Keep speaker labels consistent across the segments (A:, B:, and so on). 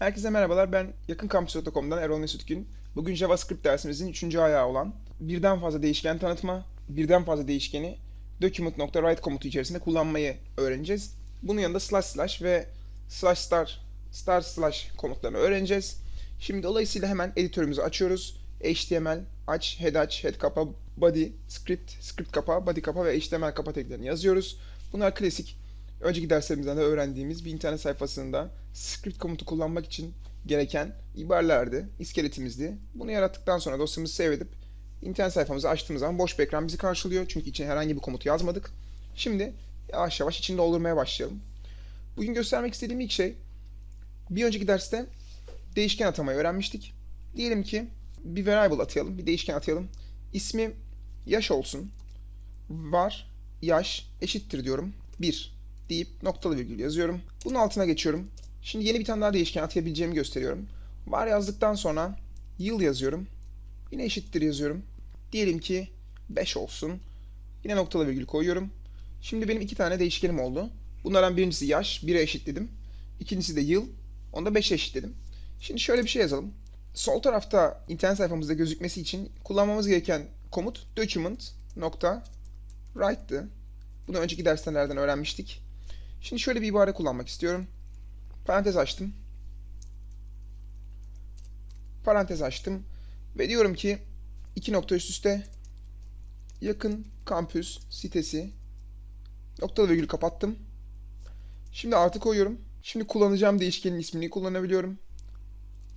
A: Herkese merhabalar. Ben yakınkampüs.com'dan Erol Mesut Gün. Bugün JavaScript dersimizin 3. ayağı olan birden fazla değişken tanıtma, birden fazla değişkeni document.write komutu içerisinde kullanmayı öğreneceğiz. Bunun yanında slash slash ve slash star, star slash komutlarını öğreneceğiz. Şimdi dolayısıyla hemen editörümüzü açıyoruz. HTML aç, head aç, head kapa, body, script, script kapa, body kapa ve HTML kapa taglerini yazıyoruz. Bunlar klasik önceki derslerimizden de öğrendiğimiz bir internet sayfasında script komutu kullanmak için gereken ibarelerdi, iskeletimizdi. Bunu yarattıktan sonra dosyamızı save edip internet sayfamızı açtığımız zaman boş bir ekran bizi karşılıyor. Çünkü içine herhangi bir komutu yazmadık. Şimdi yavaş yavaş içini doldurmaya başlayalım. Bugün göstermek istediğim ilk şey bir önceki derste değişken atamayı öğrenmiştik. Diyelim ki bir variable atayalım, bir değişken atayalım. İsmi yaş olsun. Var yaş eşittir diyorum. 1 deyip noktalı virgül yazıyorum. Bunun altına geçiyorum. Şimdi yeni bir tane daha değişken atayabileceğimi gösteriyorum. Var yazdıktan sonra yıl yazıyorum. Yine eşittir yazıyorum. Diyelim ki 5 olsun. Yine noktalı virgül koyuyorum. Şimdi benim iki tane değişkenim oldu. Bunlardan birincisi yaş, 1'e eşitledim. İkincisi de yıl, onu da 5'e eşitledim. Şimdi şöyle bir şey yazalım. Sol tarafta internet sayfamızda gözükmesi için kullanmamız gereken komut document nokta write'dı. Bunu önceki derslerden öğrenmiştik. Şimdi şöyle bir ibare kullanmak istiyorum. Parantez açtım. Parantez açtım. Ve diyorum ki iki nokta üst üste yakın kampüs sitesi noktalı virgül kapattım. Şimdi artı koyuyorum. Şimdi kullanacağım değişkenin ismini kullanabiliyorum.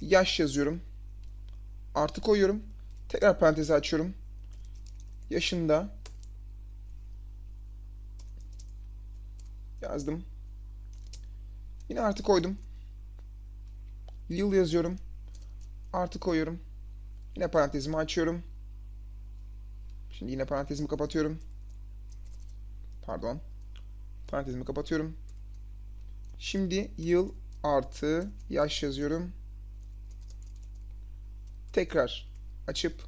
A: Yaş yazıyorum. Artı koyuyorum. Tekrar parantezi açıyorum. Yaşında yazdım. Yine artı koydum. Yıl yazıyorum. Artı koyuyorum. Yine parantezimi açıyorum. Şimdi yine parantezimi kapatıyorum. Pardon. Parantezimi kapatıyorum. Şimdi yıl artı yaş yazıyorum. Tekrar açıp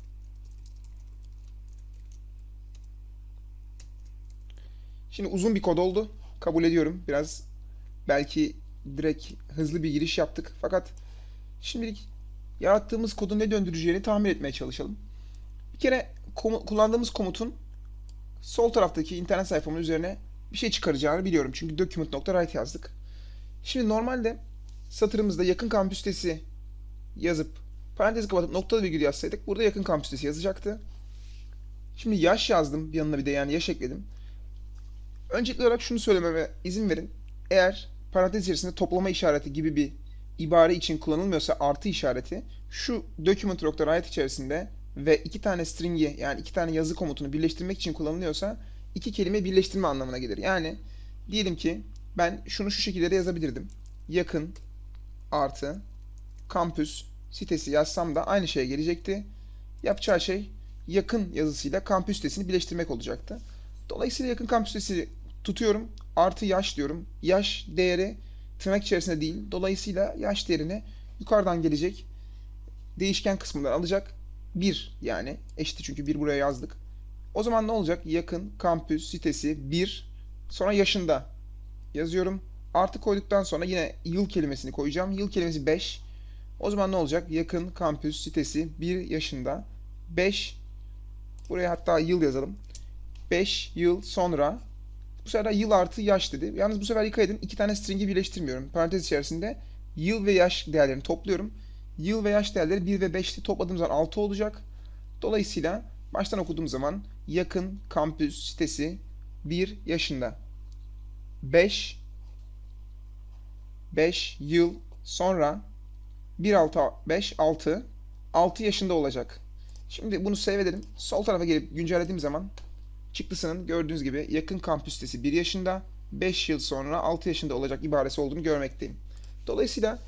A: Şimdi uzun bir kod oldu. Kabul ediyorum. Biraz belki direkt hızlı bir giriş yaptık. Fakat şimdilik yarattığımız kodun ne döndüreceğini tahmin etmeye çalışalım. Bir kere komu- kullandığımız komutun sol taraftaki internet sayfamın üzerine bir şey çıkaracağını biliyorum. Çünkü document.write yazdık. Şimdi normalde satırımızda yakın kampüs yazıp parantezi kapatıp noktalı virgül yazsaydık burada yakın kampüs yazacaktı. Şimdi yaş yazdım. Bir yanına bir de yani yaş ekledim. Öncelikli olarak şunu söylememe izin verin. Eğer parantez içerisinde toplama işareti gibi bir ibare için kullanılmıyorsa artı işareti şu document.write içerisinde ve iki tane string'i yani iki tane yazı komutunu birleştirmek için kullanılıyorsa iki kelime birleştirme anlamına gelir. Yani diyelim ki ben şunu şu şekilde de yazabilirdim. Yakın artı kampüs sitesi yazsam da aynı şeye gelecekti. Yapacağı şey yakın yazısıyla kampüs sitesini birleştirmek olacaktı. Dolayısıyla yakın kampüs sitesi tutuyorum. Artı yaş diyorum. Yaş değeri tırnak içerisinde değil. Dolayısıyla yaş değerini yukarıdan gelecek değişken kısmından alacak. 1 yani eşit çünkü 1 buraya yazdık. O zaman ne olacak? Yakın kampüs sitesi 1 sonra yaşında yazıyorum. Artı koyduktan sonra yine yıl kelimesini koyacağım. Yıl kelimesi 5. O zaman ne olacak? Yakın kampüs sitesi 1 yaşında 5 buraya hatta yıl yazalım. 5 yıl sonra bu sefer yıl artı yaş dedi. Yalnız bu sefer dikkat edin iki tane string'i birleştirmiyorum. Parantez içerisinde yıl ve yaş değerlerini topluyorum. Yıl ve yaş değerleri 1 ve 5'ti topladığım zaman 6 olacak. Dolayısıyla baştan okuduğum zaman yakın kampüs sitesi 1 yaşında. 5 5 yıl sonra 1 6 5 6 6 yaşında olacak. Şimdi bunu save edelim. Sol tarafa gelip güncellediğim zaman çıktısının gördüğünüz gibi yakın kampüs sitesi 1 yaşında, 5 yıl sonra 6 yaşında olacak ibaresi olduğunu görmekteyim. Dolayısıyla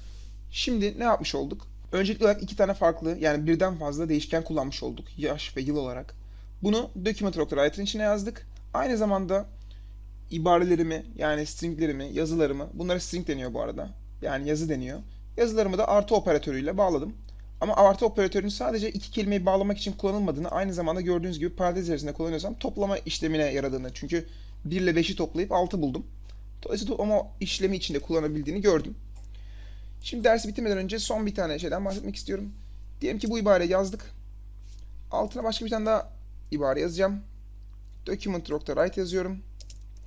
A: şimdi ne yapmış olduk? Öncelikli olarak iki tane farklı yani birden fazla değişken kullanmış olduk yaş ve yıl olarak. Bunu document.write'ın içine yazdık. Aynı zamanda ibarelerimi yani stringlerimi, yazılarımı, bunlara string deniyor bu arada. Yani yazı deniyor. Yazılarımı da artı operatörüyle bağladım. Ama artı operatörünün sadece iki kelimeyi bağlamak için kullanılmadığını aynı zamanda gördüğünüz gibi parantez içerisinde kullanıyorsam toplama işlemine yaradığını. Çünkü 1 ile 5'i toplayıp 6 buldum. Dolayısıyla toplama işlemi içinde kullanabildiğini gördüm. Şimdi dersi bitirmeden önce son bir tane şeyden bahsetmek istiyorum. Diyelim ki bu ibareyi yazdık. Altına başka bir tane daha ibare yazacağım. Document.write yazıyorum.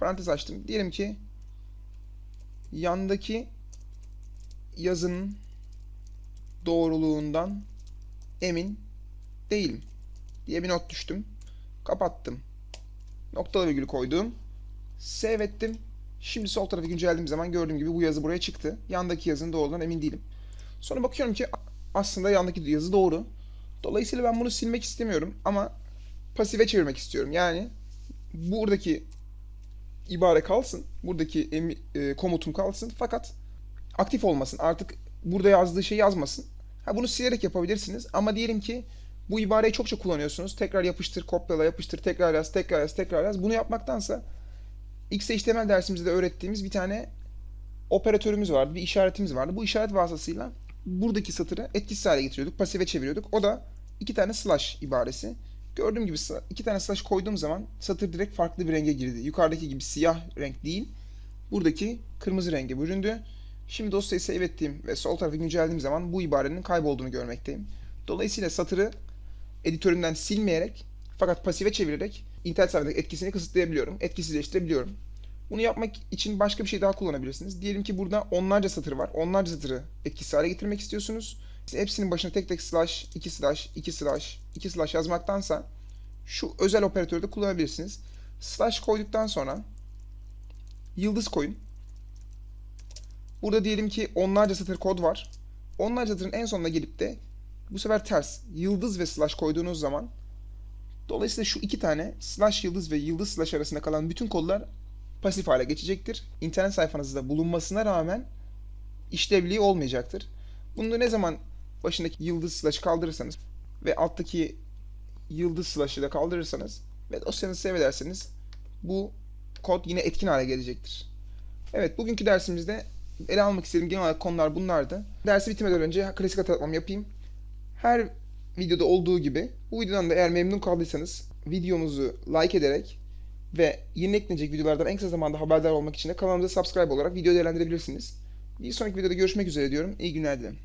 A: Parantez açtım. Diyelim ki yandaki yazının doğruluğundan emin değilim diye bir not düştüm. Kapattım. Noktalı virgül koydum. Save ettim. Şimdi sol tarafı güncellediğim zaman gördüğüm gibi bu yazı buraya çıktı. Yandaki yazının doğruluğundan emin değilim. Sonra bakıyorum ki aslında yandaki yazı doğru. Dolayısıyla ben bunu silmek istemiyorum ama pasife çevirmek istiyorum. Yani buradaki ibare kalsın. Buradaki e, komutum kalsın. Fakat aktif olmasın. Artık burada yazdığı şey yazmasın. Ha, bunu silerek yapabilirsiniz. Ama diyelim ki bu ibareyi çokça kullanıyorsunuz. Tekrar yapıştır, kopyala, yapıştır, tekrar yaz, tekrar yaz, tekrar yaz. Bunu yapmaktansa XHTML dersimizde de öğrettiğimiz bir tane operatörümüz vardı, bir işaretimiz vardı. Bu işaret vasıtasıyla buradaki satırı etkisiz hale getiriyorduk, pasife çeviriyorduk. O da iki tane slash ibaresi. Gördüğüm gibi iki tane slash koyduğum zaman satır direkt farklı bir renge girdi. Yukarıdaki gibi siyah renk değil, buradaki kırmızı renge büründü. Şimdi dosyayı save ettiğim ve sol tarafı güncellediğim zaman bu ibarenin kaybolduğunu görmekteyim. Dolayısıyla satırı editörümden silmeyerek fakat pasife çevirerek internet sayfadaki etkisini kısıtlayabiliyorum, etkisizleştirebiliyorum. Bunu yapmak için başka bir şey daha kullanabilirsiniz. Diyelim ki burada onlarca satır var. Onlarca satırı etkisiz hale getirmek istiyorsunuz. Siz hepsinin başına tek tek slash, 2 slash, 2 slash, 2 slash yazmaktansa şu özel operatörü de kullanabilirsiniz. Slash koyduktan sonra yıldız koyun. Burada diyelim ki onlarca satır kod var. Onlarca satırın en sonuna gelip de bu sefer ters yıldız ve slash koyduğunuz zaman dolayısıyla şu iki tane slash yıldız ve yıldız slash arasında kalan bütün kodlar pasif hale geçecektir. İnternet sayfanızda bulunmasına rağmen işlevliği olmayacaktır. Bunu ne zaman başındaki yıldız slash'ı kaldırırsanız ve alttaki yıldız slash'ı da kaldırırsanız ve dosyanızı save ederseniz bu kod yine etkin hale gelecektir. Evet bugünkü dersimizde ele almak istediğim genel olarak konular bunlardı. Dersi bitirmeden önce klasik hatırlatmamı yapayım. Her videoda olduğu gibi bu videodan da eğer memnun kaldıysanız videomuzu like ederek ve yeni eklenecek videolardan en kısa zamanda haberdar olmak için de kanalımıza subscribe olarak video değerlendirebilirsiniz. Bir sonraki videoda görüşmek üzere diyorum. İyi günler dilerim.